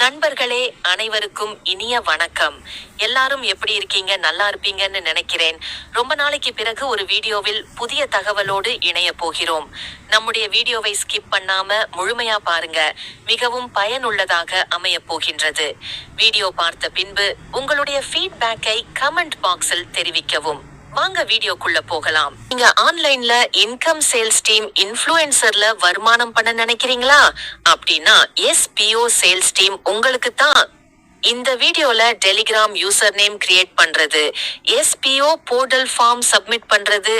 நண்பர்களே அனைவருக்கும் இனிய வணக்கம். எல்லாரும் எப்படி இருக்கீங்க? நல்லா இருப்பீங்கன்னு நினைக்கிறேன். ரொம்ப நாளைக்கு பிறகு ஒரு வீடியோவில் புதிய தகவலோடு இணைய போகிறோம். நம்முடைய வீடியோவை ஸ்கிப் பண்ணாம முழுமையா பாருங்க. மிகவும் பயனுள்ளதாக அமைய போகின்றது. வீடியோ பார்த்த பின்பு உங்களுடைய ஃபீட்பேக்கை கமெண்ட் பாக்ஸில் தெரிவிக்கவும். வாங்க வீடியோக்குள்ள போகலாம். நீங்க ஆன்லைன்ல இன்கம் சேல்ஸ் டீம் இன்ஃப்ளூயன்சர்ல வருமானம் பண்ண நினைக்கிறீங்களா? அப்படின்னா எஸ்பிஓ சேல்ஸ் டீம் உங்களுக்கு தான் இந்த வீடியோல டெலிகிராம் யூசர் நேம் கிரியேட் பண்றது எஸ்பிஓ போர்டல் ஃபார்ம் சப்மிட் பண்றது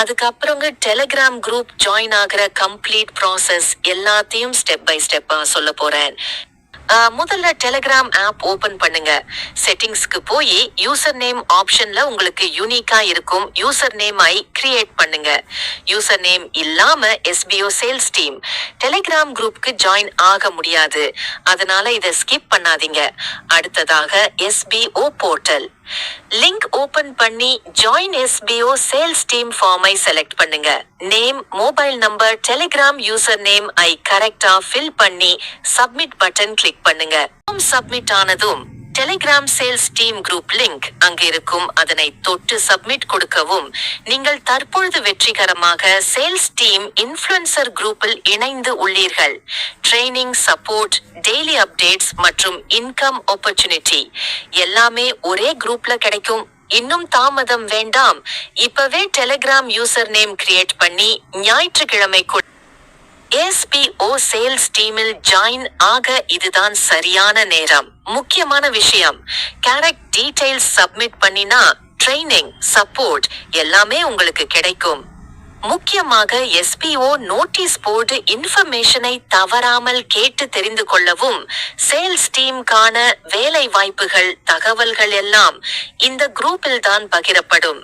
அதுக்கப்புறங்க டெலிகிராம் குரூப் ஜாயின் ஆகுற கம்ப்ளீட் ப்ராசஸ் எல்லாத்தையும் ஸ்டெப் பை ஸ்டெப்பா சொல்ல போறேன். முதல்ல டெலிகிராம் ஆப் ஓபன் பண்ணுங்க. செட்டிங்ஸ்க்கு போய் யூசர் நேம் ஆப்ஷன்ல உங்களுக்கு யூனிக்கா இருக்கும் யூசர் நேம் ஐ கிரியேட் பண்ணுங்க. யூசர் நேம் இல்லாம எஸ்பிஓ சேல்ஸ் டீம் டெலிகிராம் குரூப்க்கு ஜாயின் ஆக முடியாது. அதனால இதை ஸ்கிப் பண்ணாதீங்க. அடுத்ததாக எஸ்பிஓ போர்ட்டல் லிங்க் ஓபன் பண்ணி ஜாயின் எஸ்பிஓ சேல்ஸ் டீம் ஃபார்மை செலக்ட் பண்ணுங்க. Name mobile number Telegram user name ஐ கரெக்டா ஃபில் பண்ணி சப்மிட் பட்டன் கிளிக் கிளிக் பண்ணுங்க. ஃபார்ம் சப்மிட் ஆனதும் Telegram sales team group link அங்க இருக்கும். அதனை தொட்டு சப்மிட் கொடுக்கவும் நீங்கள் தற்பொழுது வெற்றிகரமாக சேல்ஸ் டீம் இன்ஃப்ளூயன்சர் குரூப்பில் இணைந்து உள்ளீர்கள். ட்ரைனிங் சப்போர்ட் டெய்லி அப்டேட்ஸ் மற்றும் இன்கம் ஆப்பர்ச்சுனிட்டி எல்லாமே ஒரே குரூப்ல கிடைக்கும். இன்னும் தாமதம் வேண்டாம். இப்பவே டெலிகிராம் யூசர் நேம் கிரியேட் பண்ணி ஞாயிற்றுக்கிழமைக்குள் எஸ்பிஓ சேல்ஸ் டீமில் ஜாயின் ஆக இதுதான் சரியான நேரம். முக்கியமான விஷயம் கேரக்ட் டீடைல்ஸ் சப்மிட் பண்ணினா ட்ரைனிங் சப்போர்ட் எல்லாமே உங்களுக்கு கிடைக்கும். முக்கியமாக எஸ்பிஓ நோட்டீஸ் போர்டு இன்ஃபர்மேஷனை தவறாமல் கேட்டு தெரிந்து கொள்ளவும் சேல்ஸ் டீம்கான வேலை வாய்ப்புகள் தகவல்கள் எல்லாம் இந்த குரூப்பில் தான் பகிரப்படும்.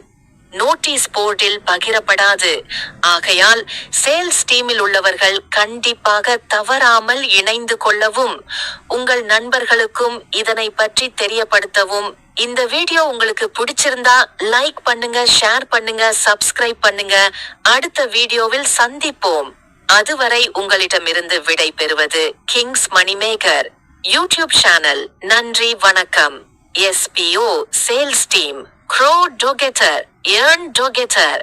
நோட்டீஸ் போர்டில் பகிரப்படாது. ஆகையால் சேல்ஸ் டீமில் உள்ளவர்கள் கண்டிப்பாக தவறாமல் இணைந்து கொள்ளவும் உங்கள் நண்பர்களுக்கும் இதனை பற்றி தெரியப்படுத்தவும். இந்த வீடியோ உங்களுக்கு பிடிச்சிருந்தா லைக் பண்ணுங்க ஷேர் பண்ணுங்க சப்ஸ்கிரைப் பண்ணுங்க. அடுத்த வீடியோவில் சந்திப்போம். அதுவரை உங்களிடமிருந்து விடை பெறுவது கிங்ஸ் மணிமேகர். YouTube channel. நன்றி வணக்கம். SPO sales team. Grow together earn together